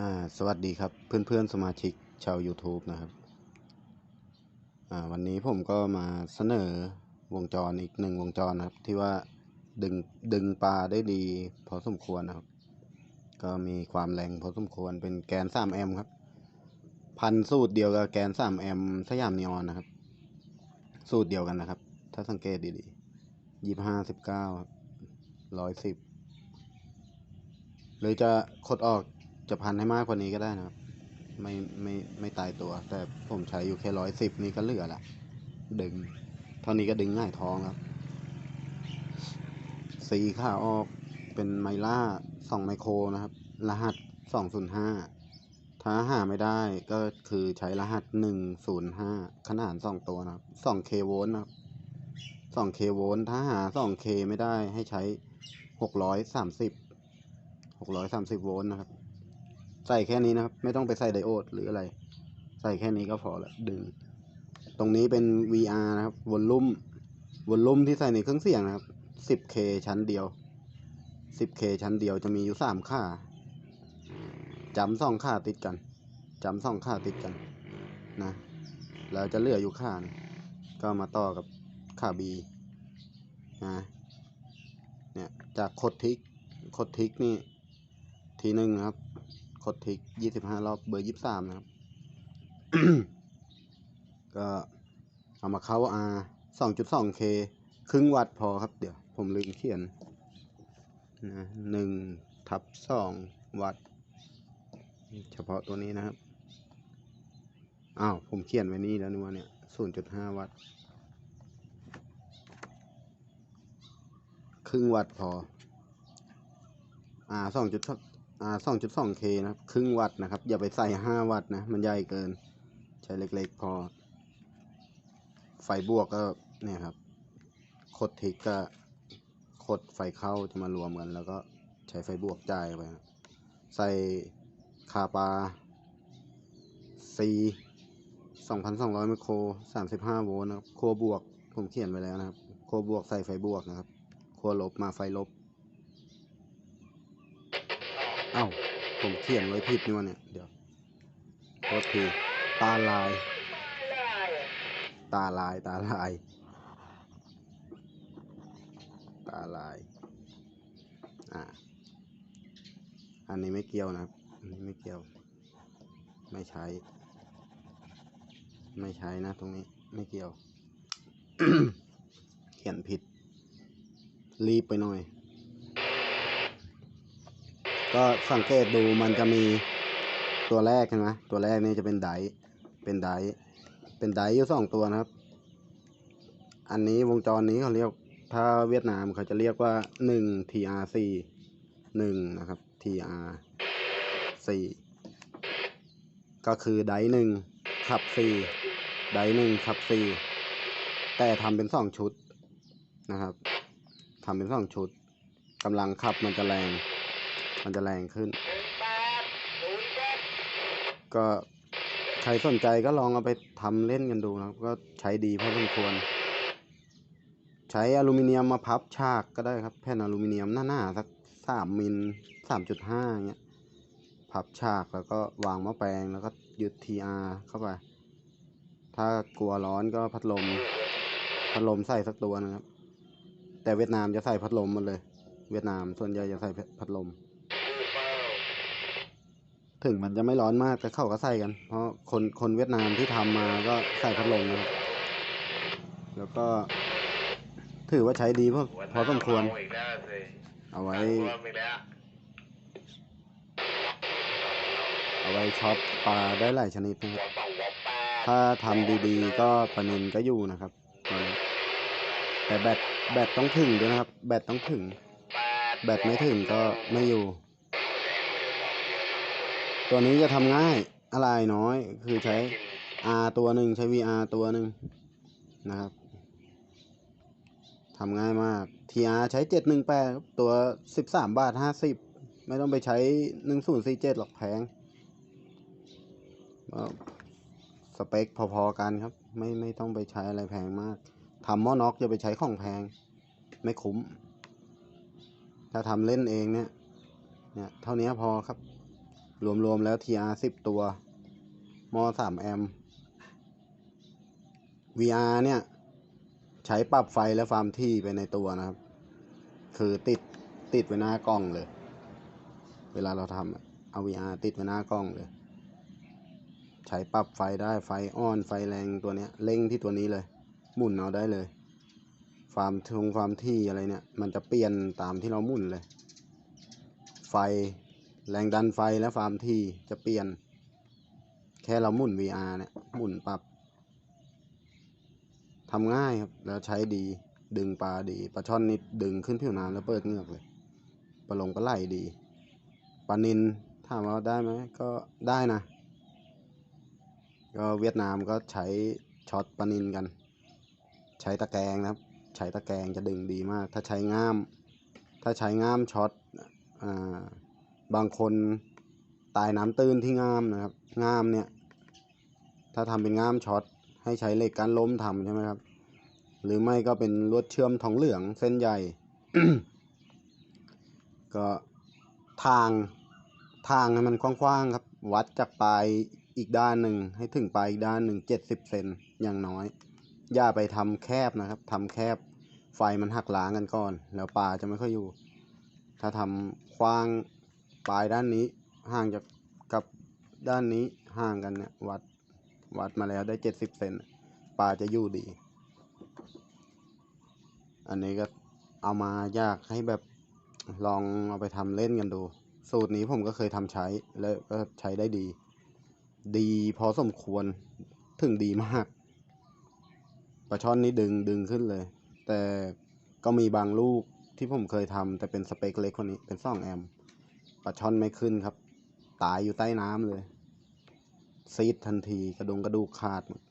อ่าสวัสดีครับเพื่อนเพื่อนๆสมาชิกชาว YouTube นะครับอ่าวันนี้ผมก็มาเสนอวงจรอีกหนึ่งวงจรนะครับ ที่ว่าดึงดึงปลาได้ดีพอสมควรนะครับ ก็มีความแรงพอสมควรเป็นแกน 3M ครับ พันสูตรเดียวกับแกน 3M สยามนีออนนะครับ สูตรเดียวกันนะครับ ถ้าสังเกตดีๆยี่ห้าสิบเก้าร้อยสิบหรือจะคดออก จะพันให้มากกว่านี้ก็ได้นะครับ ไม่ไม่ไม่ตายตัว แต่ผมใช้อยู่แค่ร้อยสิบนี่ก็เหลือละดึง เท่านี้ก็ดึงง่ายท้องครับ สีขาออกเป็นไมล่าสองไมโครนะครับ รหัสสองศูนย์ห้าถ้าหาไม่ได้ก็คือใช้รหัสหนึ่งศูนย์ห้าขนาดสองตัวนะครับสองเคโวลต์นะครับสองเคโวลต์ถ้าหาสองเคไม่ได้ให้ใช้หกร้อยสามสิบหกร้อยสามสิบโวลต์นะครับ ใส่แค่นี้นะครับ ไม่ต้องไปใส่ไดโอดหรืออะไร ใส่แค่นี้ก็พอละดึง ตรงนี้เป็น VR นะครับวอลลุ่มวอลลุ่มที่ใส่ในเครื่องเสียงนะครับ 10K ชั้นเดียว 10K ชั้นเดียวจะมีอยู่สามค่าจำสองค่าติดกันจำสองค่าติดกันนะแล้วจะเหลืออยู่ค่านึ่งก็มาต่อกับค่า B นะเนี่ยจากโคดทิกโคดทิกนี่ทีหนึ่งครับ กดทิกยี่สิบห้ารอบเบอร์ยี่สิบสามนะครับ ก็เอามาเข้า R สองจุดสองเคครึ่งวัตต์พอครับ เดี๋ยวผมลืมเขียนนะหนึ่งทับสองวัตต์เฉพาะตัวนี้นะครับ อ้าว ผมเขียนไว้นี่แล้วนี่ว่าเนี่ยศูนย์จุดห้าวัตต์ครึ่งวัตต์พอ อ่าสองจุด อ่าสองจุดสองเคนะครับ ครึ่งวัตต์นะครับ อย่าไปใส่ห้าวัตต์นะ มันใหญ่เกิน ใช้เล็กๆพอ ไฟบวกก็เนี่ยครับคดทิกก็คดไฟเข้าจะมารวมกัน แล้วก็ใช้ไฟบวกจ่ายไป ใส่คาปา C 2,200ไมโคร 35 โวลต์นะครับขั้วบวก ผมเขียนไว้แล้วนะครับขั้วบวกใส่ไฟบวกนะครับขั้วลบมาไฟลบ อ้าผมเขียนไว้ผิดนี่วะเนี่ย เดี๋ยวโทษทีตาลาย ตาลาย ตาลาย ตาลาย อ่า อันนี้ไม่เกี่ยวนะอันนี้ไม่เกี่ยว ไม่ใช้ ไม่ใช้นะ ตรงนี้ ไม่เกี่ยว เขียนผิด รีบไปหน่อย ก็สังเกตดูมันจะมีตัวแรกใช่ไหมตัวแรกนี่จะเป็นไดร์เป็นไดร์เป็นไดร์อยู่สองตัวนะครับ อันนี้วงจรนี้เขาเรียกถ้าเวียดนามเขาจะเรียกว่าหนึ่ง TRC หนึ่งนะครับ TRC ก็คือไดร์หนึ่งขับสี่ไดร์หนึ่งขับสี่แต่ทำเป็นสองชุดนะครับทำเป็นสองชุดกำลังขับมันจะแรง มันจะแรงขึ้น ก็ใครสนใจก็ลองเอาไปทำเล่นกันดูนะครับก็ใช้ดีพอสมควร ใช้อลูมิเนียมมาพับฉากก็ได้ครับ แผ่นอลูมิเนียมหน้าๆสักสามมิลสามจุดห้าเงี้ย พับฉากแล้วก็วางหม้อแปลงแล้วก็ยึดทีอาเข้าไป ถ้ากลัวร้อนก็พัดลม พัดลมใส่สักตัวนะครับ แต่เวียดนามจะใส่พัดลมหมดเลย เวียดนามส่วนใหญ่จะใส่พัดลม ถึงมันจะไม่ร้อนมากแต่เขาก็ใส่กัน เพราะคนคนเวียดนามที่ทำมาก็ใส่พัดลมนะครับ แล้วก็ ถือว่าใช้ดีพอพอสมควรอีกแล้วสิเอาไว้ เอาไว้ช็อปปลาได้หลายชนิดนะครับ ถ้าทำดีๆ ก็ปลานินก็อยู่นะครับ แต่แบตแบตต้องถึงด้วยนะครับ แบตต้องถึง แบตไม่ถึงก็ไม่อยู่ ตัวนี้จะทำง่ายอะไรน้อย คือใช้ R ตัวหนึ่งใช้ VR ตัวหนึ่งนะครับทำง่ายมาก TR ใช้ 718 ตัว 13 บาท 50 ไม่ต้องไปใช้ 1047 หรอกแพงสเปคพอๆกันครับ ไม่ไม่ต้องไปใช้อะไรแพงมากทำมอน็อกจะไปใช้ของแพง ไม่คุ้ม ถ้าทำเล่นเองเนี่ยเนี่ย เท่านี้พอครับ รวมๆแล้ว TR สิบตัวมอสามแอม VR เนี่ย ใช้ปรับไฟและความที่ไปในตัวนะครับ คือติดติดไว้หน้ากล้องเลย เวลาเราทำเอา VR ติดไว้หน้ากล้องเลย ใช้ปรับไฟได้ไฟอ่อนไฟแรงตัวเนี้ยเร่งที่ตัวนี้เลย หมุนเอาได้เลยความทงความที่อะไรเนี่ย มันจะเปลี่ยนตามที่เราหมุนเลย ไฟ แรงดันไฟและความที่จะเปลี่ยน แค่เราหมุน VR เนี่ยหมุนปรับทำง่ายครับ แล้วใช้ดีดึงปลาดีปลาช่อนนิดดึงขึ้นผิวน้ำแล้วเปิดเงือกเลยปลาลงปลาไหลดีปลานินถามว่าได้ไหมก็ได้นะ ก็เวียดนามก็ใช้ช็อตปลานินกัน ใช้ตะแกรงนะครับ ใช้ตะแกรงจะดึงดีมาก ถ้าใช้ง่าม ถ้าใช้ง่ามช็อตอ่า บางคนตายน้ำตื้นที่ง่ามนะครับ ง่ามเนี่ย ถ้าทำเป็นง่ามช็อตให้ใช้เหล็กก้านล้มทำใช่ไหมครับ หรือไม่ก็เป็นลวดเชื่อมทองเหลืองเส้นใหญ่ ก็ทางทางให้มันกว้างๆครับ วัดจากปลายอีกด้านหนึ่งให้ถึงปลายอีกด้านหนึ่งเจ็ดสิบเซนอย่างน้อย อย่าไปทำแคบนะครับทำแคบไฟมันหักล้างกันก่อน แล้วปลาจะไม่ค่อยอยู่ ถ้าทำกว้าง ปลายด้านนี้ห่างจากกับด้านนี้ห่างกันเนี่ยวัดวัดมาแล้วได้เจ็ดสิบเซนปลาจะอยู่ดี อันนี้ก็เอามาอยากให้แบบลองเอาไปทำเล่นกันดู สูตรนี้ผมก็เคยทำใช้ แล้วก็ใช้ได้ดี ดีพอสมควรถึงดีมากปลาช่อนนี้ดึงดึงขึ้นเลย แต่ก็มีบางลูกที่ผมเคยทำแต่เป็นสเปคเล็กกว่านี้เป็นสองแอม ปลาช่อนไม่ขึ้นครับ ตายอยู่ใต้น้ำเลย ซีดทันทีกระดงกระดูกขาดหมด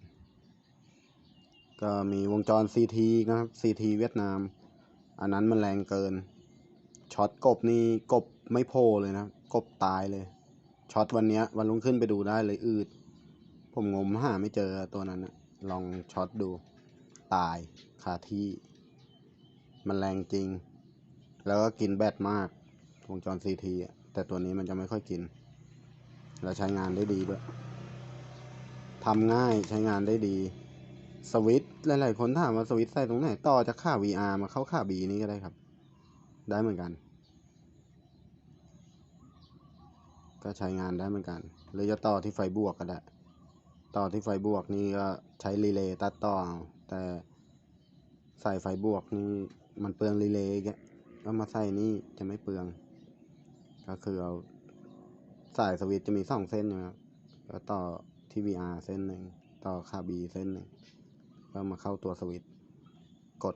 ก็มีวงจร CT นะครับ CT เวียดนาม อันนั้นมันแรงเกิน ช็อตกบนี่กบไม่โผล่เลยนะ กบตายเลย ช็อตวันเนี้ยวันรุ่งขึ้นไปดูได้เลยอืด ผมงมหาไม่เจอตัวนั้นนะลองช็อตดู ตายคาที่ มันแรงจริง แล้วก็กินแบตมาก วงจร CT อะ แต่ตัวนี้มันจะไม่ค่อยกิน แล้วใช้งานได้ดีด้วยทำง่ายใช้งานได้ดี สวิตช์หลายๆคนถามว่าสวิตช์ใส่ตรงไหน ต่อจากค่า VR มาเข้าค่า B นี้ก็ได้ครับ ได้เหมือนกัน ก็ใช้งานได้เหมือนกัน หรือจะต่อที่ไฟบวกก็ได้ ต่อที่ไฟบวกนี่ก็ใช้รีเลย์ตัดต่อ แต่ใส่ไฟบวกนี่มันเปลืองรีเลย์แกก็มาใส่นี่จะไม่เปลือง ก็คือเอาสายสวิตจะมีสองเส้นนะครับก็ต่อที่ VR เส้นหนึ่งต่อค่า B เส้นหนึ่งก็มาเข้าตัวสวิตกด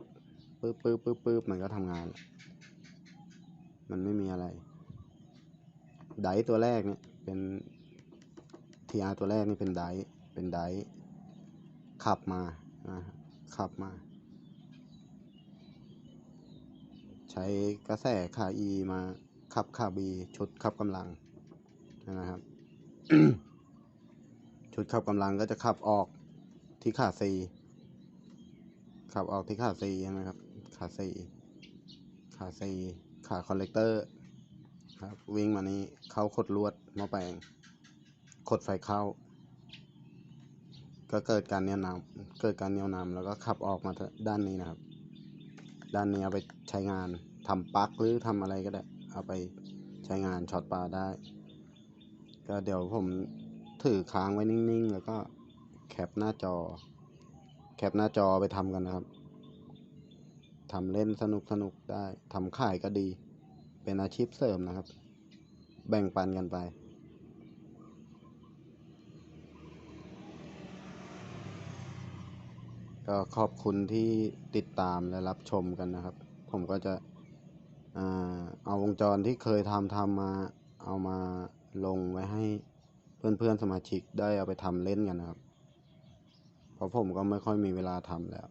ปึ๊บปึ๊บปึ๊บปึ๊บมันก็ทำงาน มันไม่มีอะไร ไดตัวแรกเนี่ยเป็น TR ตัวแรกนี่เป็นไดเป็นไดขับมานะขับมา ใช้กระแสขา E มา ขับขา B ชุดขับกำลังนะครับชุดขับกำลังก็จะขับออกที่ขา C ขับออกที่ขา C ใช่ไหมครับขา C ขา C ขาคอนเลกเตอร์ครับวิ่งมานี้เข้าขดลวดมอแปลงขดไฟเข้า ก็เกิดการเหนี่ยวนำเกิดการเหนี่ยวนำแล้วก็ขับออกมาด้านนี้นะครับ ด้านนี้เอาไปใช้งานทำปลั๊กหรือทำอะไรก็ได้ เอาไปใช้งานช็อตปลาได้ ก็เดี๋ยวผมถือค้างไว้นิ่งๆ แล้วก็แคปหน้าจอ แคปหน้าจอไปทำกันนะครับทำเล่นสนุกสนุกได้ทำขายก็ดี เป็นอาชีพเสริมนะครับ แบ่งปันกันไปก็ขอบคุณที่ติดตามและรับชมกันนะครับ ผมก็จะ เอาวงจรที่เคยทำทำมาเอามาลงไว้ให้เพื่อนๆสมาชิกได้เอาไปทำเล่นกันนะครับ เพราะผมก็ไม่ค่อยมีเวลาทำแล้ว